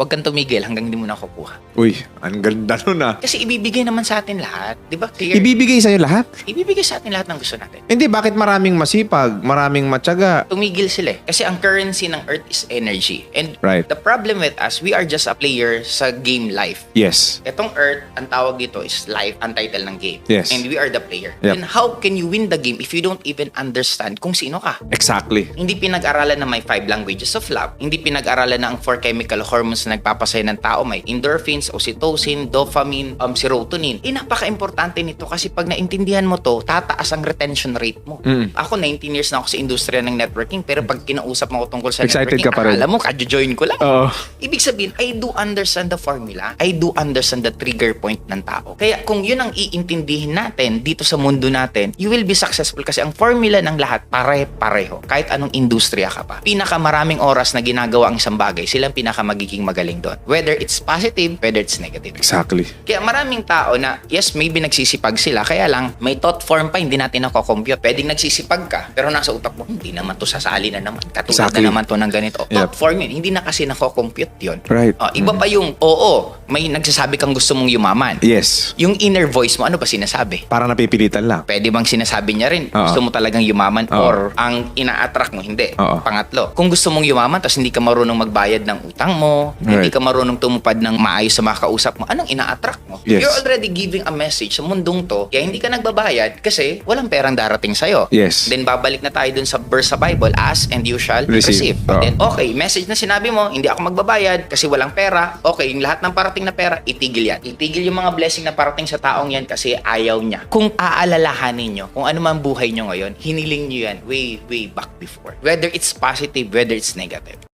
huwag kang tumigil hanggang hindi mo nakukuha. Uy, ang ganda nun ah. Kasi ibibigay naman sa atin lahat. Di ba? Clear? Ibibigay sa'yo lahat? ibibigay sa atin lahat ng gusto natin. Hindi, bakit maraming masipag, maraming matyaga? Tumigil sila eh. Kasi ang currency ng Earth is energy. And Right. the problem with us, we are just a player sa game life. Yes. Etong Earth, ang tawag dito is life, ang title ng game. Yes. And we are the player. Yep. Then how can you win the game if you don't even understand kung sino ka? Exactly. Hindi pinag-aralan na may five languages of love. Hindi pinag-aralan na ang four chemical hormones na nagpapasaya ng tao. May endorphins, oxytocin, dopamine, um, serotonin. Eh, napaka-importante nito kasi pag naintindihan mo to, tataas ang retention rate mo. Mm. Ako, 19 years na ako sa industriya ng networking, pero pag kinausap mo ko tungkol sa Excited networking, ka pa rin. akala mo, kadyo-join ko lang. Oo. Ibig sabihin, I do understand the formula. I do understand the trigger point ng tao. Kaya kung yun ang iintindihin natin dito sa mundo natin, you will be successful kasi ang formula ng lahat pare-pareho. Kahit anong industriya ka pa. Pinakamaraming oras na ginagawa ang isang bagay, silang pinaka magiging magaling doon. Whether it's positive, whether it's negative. Exactly. Kaya maraming tao na, yes, maybe nagsisipag sila, kaya lang, may thought form pa, hindi natin nako-compute. Pwedeng nagsisipag ka, pero nasa utak mo, hindi naman to sasali na naman. Katulad Exactly. na naman to ng ganito. Thought Yep. form yun, hindi na kasi nako-compute yun. Right. Oh, iba pa yung, oo, may nagsasabi kang gusto mong yumaman. Yes. Yung inner voice mo, ano ba sinasabi? Para napipilitan lang. Pwede bang sinasabi niya rin, Oo. gusto mo talagang yumaman Oo. or ang ina-attract mo, hindi. Oo. Pangatlo, kung gusto mong yumaman tapos hindi ka marunong magbayad ng utang mo, hindi Right. ka marunong tumupad ng maayos sa mga kausap mo, anong ina-attract mo? Yes. You're already giving a message sa mundong to, kaya hindi ka nagbabayad kasi walang perang darating sa'yo. Yes. Then babalik na tayo dun sa verse sa Bible, ask and you shall Receive. receive. Oo. Then, okay, message na sinabi mo, hindi ako magbabayad kasi walang pera. Okay, yung lahat ng parating na pera, itigil yan. Itigil yung mga blessing na parating sa taong yan kasi ayaw niya. Kung aalalahanin nyo, kung ano man buhay nyo ngayon, hiniling nyo yan way, way back before. Whether it's positive, whether it's negative.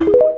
you.